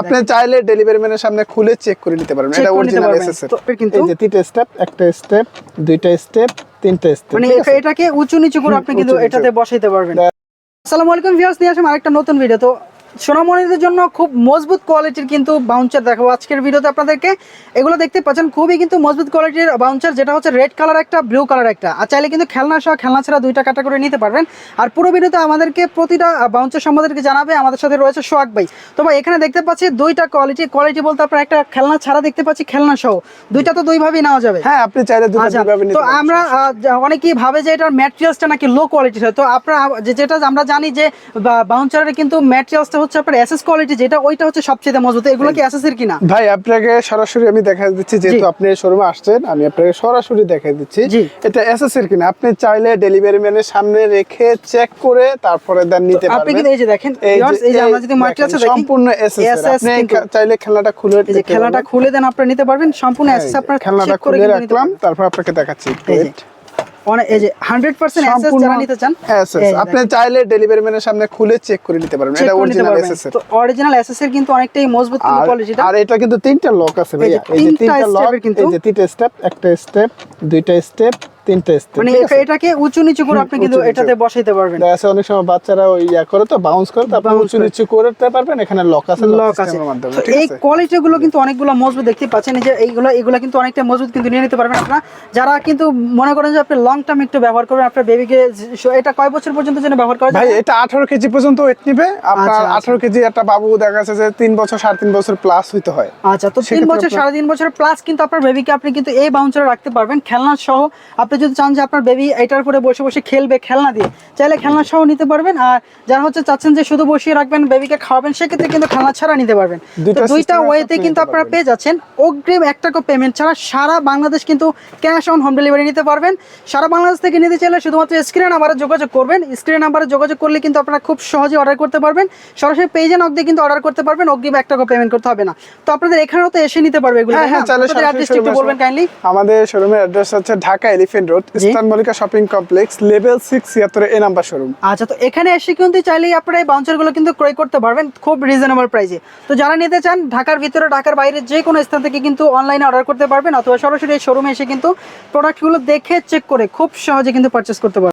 আপনি চাইলে ডেলিভারি ম্যানের সামনে খুলে চেক করে নিতে পারবেন। এটা অরিজিনাল পারবেন। কিন্তু- এই যে তিনটা স্টেপ একটা স্টেপ দুইটা স্টেপ তিনটা স্টেপ মানে এটাকে উঁচু নিচু করে আপনি কিন্তু এটাতে বসাইতে পারবেন। আসসালামু আলাইকুম ভিউয়ার্স নিয়ে আসলাম আরেকটা নতুন ভিডিও তো সোনামণিদের জন্য খুব মজবুত কোয়ালিটির কিন্তু বাউন্সার দেখাবো আজকের ভিডিওতে আপনাদেরকে। এগুলো দেখতে পাচ্ছেন খুবই কিন্তু মজবুত কোয়ালিটির বাউন্সার যেটা হচ্ছে রেড কালার একটা ব্লু কালার একটা। আর চাইলে কিন্তু খেলনা সহ খেলনা ছাড়া দুইটা কাটা করে নিতে পারবেন। আর পুরো ভিডিওতে আমাদেরকে প্রতিটা বাউন্সার সম্বন্ধে জানাবে। আমাদের সাথে রয়েছে সোহাগ ভাই। তো ভাই এখানে দেখতে পাচ্ছি দুইটা কোয়ালিটি কোয়ালিটি বলতে আপনার একটা খেলনা ছাড়া দেখতে পাচ্ছি খেলনা সহ। দুইটা তো দুইভাবেই নেওয়া যাবে। হ্যাঁ আপনি চাইলে আচ্ছা, তো আমরা অনেকেই ভাবে যে এটার ম্যাটেরিয়ালসটা নাকি লো কোয়ালিটির হয়। তো আপনারা যেটা আমরা জানি যে বাউন্সারের কিন্তু ম্যাটেরিয়ালসটা হচ্ছে আপনার এসএস কোয়ালিটি যেটা ওইটা হচ্ছে সবচেয়ে মজবুত। এগুলো কি এসএস এর কিনা? ভাই আপনাকে সরাসরি আমি দেখা দিচ্ছি যেহেতু আপনি শোরুমে আসছেন আমি আপনাকে সরাসরি দেখা দিচ্ছি। এটা এসএস এর কিনা? আপনি চাইলে ডেলিভারি ম্যানের সামনে রেখে চেক করে তারপরে দেন নিতে আপনি পারবেন। কিন্তু এই যে দেখেন এই যে আমরা যদি দেখি সম্পূর্ণ এসএস আপনি চাইলে খেলনাটা খুলে এই যে খেলাটা খুলে দেন আপনারা নিতে পারবেন সম্পূর্ণ এসএস আপনারা করে খুলে রাখলাম তারপর আপনাকে দেখাচ্ছি. অনেক এই যে 100% এসএস যারা নিতে চান SS আপনি চাইলে ডেলিভারি ম্যানের সামনে খুলে চেক করে নিতে পারবেন। এটা অরিজিনাল। এসএস তো অরিজিনাল এসএস এর কিন্তু অনেকটাই মজবুত কোয়ালিটিটা আর এটা কিন্তু তিনটা লক আছে ভাইয়া। এই যে তিনটা লক কিন্তু- এই যে তিনটা স্টেপ একটা স্টেপ দুইটা স্টেপ তিনটা স্টেপ মানে এটাকে উঁচু নিচু করে আপনি কিন্তু এটাতে বসাইতে পারবেন। দেখা অনেক সময় বাচ্চারা ওই ইয়া করে তো বাউন্স করে তো আপনি উঁচু নিচু করতে পারবেন এখানে লক আছে লক আছে। এই কোয়ালিটি গুলো কিন্তু অনেকগুলো মজবুত দেখতে পাচ্ছেন যে এইগুলো এগুলো কিন্তু অনেকটা মজবুত কিন্তু নিয়ে নিতে পারবেন আপনারা। যারা কিন্তু মনে করেন যে আপনি লং টার্ম একটু ব্যবহার করবেন আপনার বেবিকে এটা কয় বছর পর্যন্ত যেন ব্যবহার করা ভাই এটা আঠারো কেজি পর্যন্ত ওয়েট নিবে। আপনার আচ্ছা, আচ্ছা। আঠারো কেজি একটা বাবু দেখা যাচ্ছে যে তিন বছর সাড়ে তিন বছর প্লাস হইতে হয়। আচ্ছা তো তিন বছর আপনার- সাড়ে তিন বছর প্লাস কিন্তু আপনার বেবিকে আপনি কিন্তু এই বাউন্সারে রাখতে পারবেন। খেলনা সহ আপনি যদি চান যে আপনার বেবি এটার উপরে বসে বসে খেলবে খেলনা দিয়ে চাইলে খেলনা সহ নিতে পারবেন। আর যারা হচ্ছে চাচ্ছেন যে শুধু বসিয়ে রাখবেন বেবিকে খাওয়াবেন সেক্ষেত্রে কিন্তু খেলনা ছাড়া নিতে পারবেন। দুইটা ওয়েতে কিন্তু আপনারা পেয়ে যাচ্ছেন। অগ্রিম এক টাকা পেমেন্ট ছাড়া সারা বাংলাদেশ কিন্তু ক্যাশ অন হোম ডেলিভারি নিতে পারবেন। সারা বাংলাদেশ থেকে নিতে চাইলে শুধুমাত্র স্ক্রিনে নাম্বারে যোগাযোগ করবেন। স্ক্রিনে নাম্বারে যোগাযোগ করলে কিন্তু আপনারা খুব সহজে অর্ডার করতে পারবেন। সরাসরি পেজে নক দিয়ে কিন্তু অর্ডার করতে পারবেন। অগ্রিম এক টাকা পেমেন্ট করতে হবে না। তো আপনাদের এখানেও তো এসে নিতে পারবে এগুলো হ্যাঁ হ্যাঁ বলবেন কাইন্ডলি আমাদের শোরুমের অ্যাড্রেস হচ্ছে Dhaka elephant road eastern Mallika shopping complex level six ছিয়াত্তর এ নাম্বার শোরুম আচ্ছা তো এখানে এসে কিন্তু চাইলেই আপনারা এই বাউন্সারগুলো কিন্তু ক্রয় করতে পারবেন খুব রিজনেবল প্রাইসে তো যারা নিতে চান ঢাকার ভিতরে ঢাকার বাইরে যে কোনো স্থান থেকে কিন্তু অনলাইনে অর্ডার করতে পারবেন অথবা সরাসরি এই শোরুমে এসে কিন্তু প্রোডাক্টগুলো দেখে চেক করে খুব সহজে কিন্তু পারচেস করতে পারবেন।